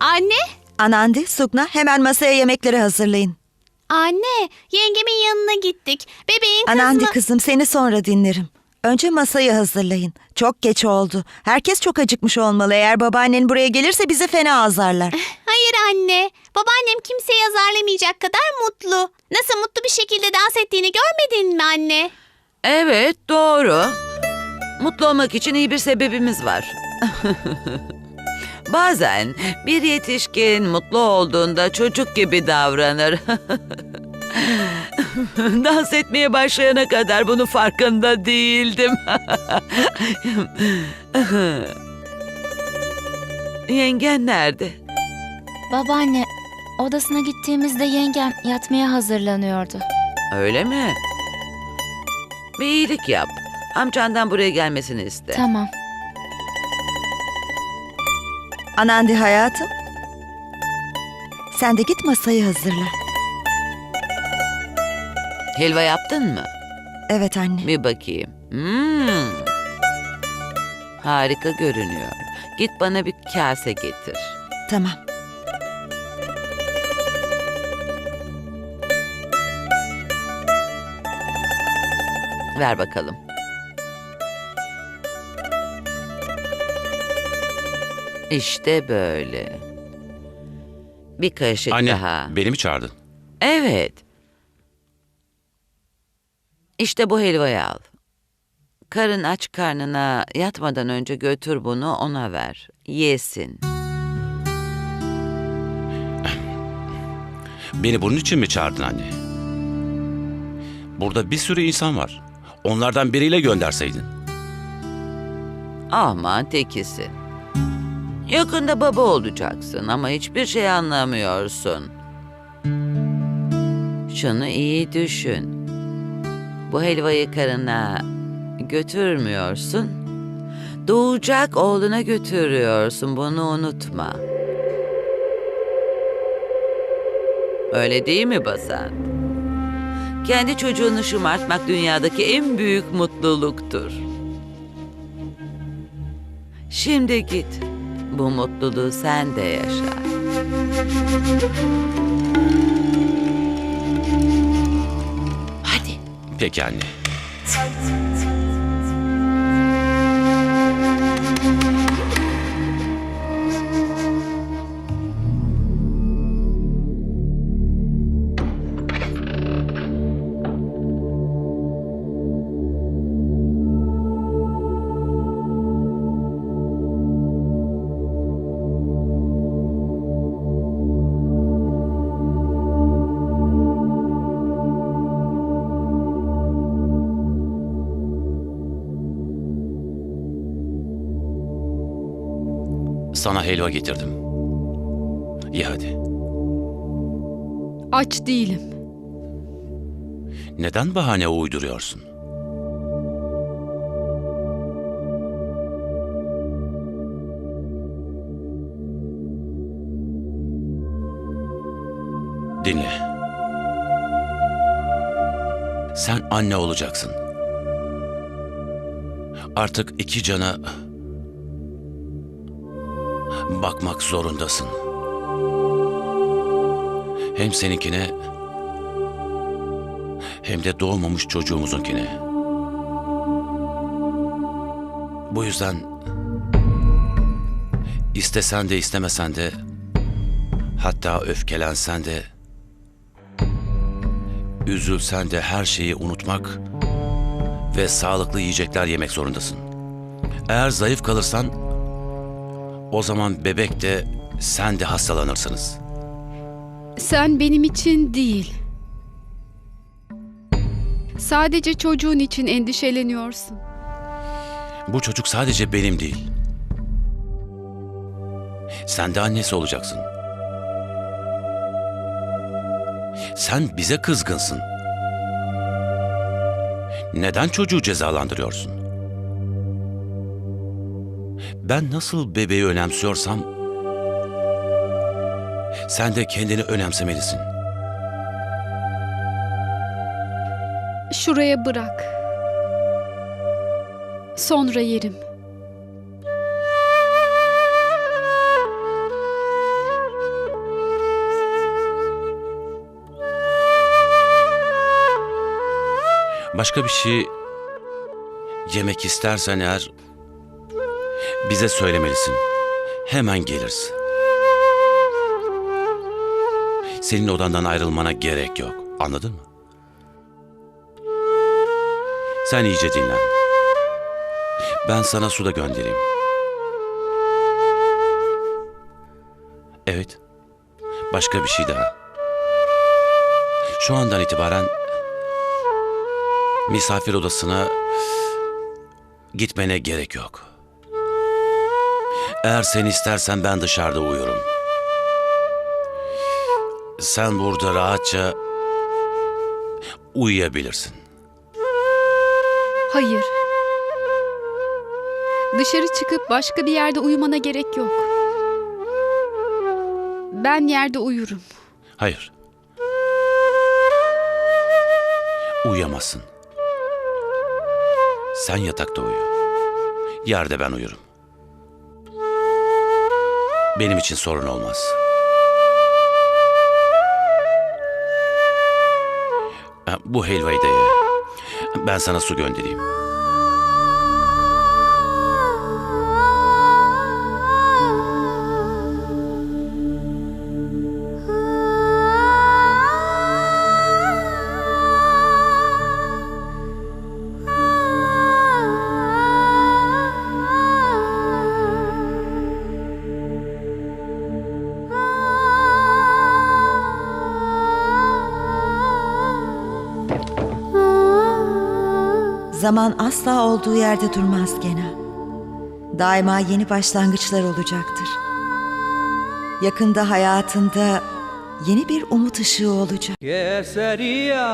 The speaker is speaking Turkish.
Anne? Anandi, Sukna hemen masaya yemekleri hazırlayın. Anne, yengemin yanına gittik. Bebeğin kızını... Anandi kızım seni sonra dinlerim. Önce masayı hazırlayın. Çok geç oldu. Herkes çok acıkmış olmalı. Eğer babaannen buraya gelirse bizi fena azarlar. Hayır anne. Babaannem kimseyi azarlamayacak kadar mutlu. Nasıl mutlu bir şekilde dans ettiğini görmedin mi anne? Evet, doğru. Mutlu olmak için iyi bir sebebimiz var. Bazen bir yetişkin mutlu olduğunda çocuk gibi davranır. Dans etmeye başlayana kadar bunun farkında değildim. Yengen nerede? Babaanne, odasına gittiğimizde yengem yatmaya hazırlanıyordu. Öyle mi? Bir iyilik yap. Amcandan buraya gelmesini iste. Tamam. Anandi hayatım. Sen de git masayı hazırla. Helva yaptın mı? Evet anne. Bir bakayım. Hmm. Harika görünüyor. Git bana bir kase getir. Tamam. Ver bakalım. İşte böyle. Bir kaşık Anne, daha. beni mi çağırdın? Evet. İşte bu helvayı al. Karın aç karnına yatmadan önce götür bunu ona ver. Yesin. Beni bunun için mi çağırdın anne? Burada bir sürü insan var. Onlardan biriyle gönderseydin. Aman tekisi. Yakında baba olacaksın ama hiçbir şey anlamıyorsun. Şunu iyi düşün. Bu helvayı karına götürmüyorsun. Doğacak oğluna götürüyorsun. Bunu unutma. Öyle değil mi Basan? Kendi çocuğunu şımartmak dünyadaki en büyük mutluluktur. Şimdi git. Bu mutluluğu sen de yaşa. Hadi. Peki anne. Sana helva getirdim. Ye hadi. Aç değilim. Neden bahane uyduruyorsun? Dinle. Sen anne olacaksın. Artık iki cana bakmak zorundasın. Hem seninkine hem de doğmamış çocuğumuzunkine. Bu yüzden istesen de istemesen de hatta öfkelensen de üzülsen de her şeyi unutmak ve sağlıklı yiyecekler yemek zorundasın. Eğer zayıf kalırsan o zaman bebek de sen de hastalanırsınız. Sen benim için değil. Sadece çocuğun için endişeleniyorsun. Bu çocuk sadece benim değil. Sen de annesi olacaksın. Sen bize kızgınsın. Neden çocuğu cezalandırıyorsun? Ben nasıl bebeği önemsiyorsam, sen de kendini önemsemelisin. Şuraya bırak. Sonra yerim. Başka bir şey yemek istersen eğer bize söylemelisin. Hemen geliriz. Senin odandan ayrılmana gerek yok. Anladın mı? Sen iyice dinlen. Ben sana su da göndereyim. Evet. Başka bir şey daha. Şu andan itibaren misafir odasına gitmene gerek yok. Eğer sen istersen ben dışarıda uyurum. Sen burada rahatça uyuyabilirsin. Hayır. Dışarı çıkıp başka bir yerde uyumana gerek yok. Ben yerde uyurum. Hayır. Uyuyamazsın. Sen yatakta uyu. Yerde ben uyurum. Benim için sorun olmaz. Bu helvayı da ye. Ben sana su göndereyim. Zaman asla olduğu yerde durmaz Gena. Daima yeni başlangıçlar olacaktır. Yakında hayatında yeni bir umut ışığı olacak. Keseriya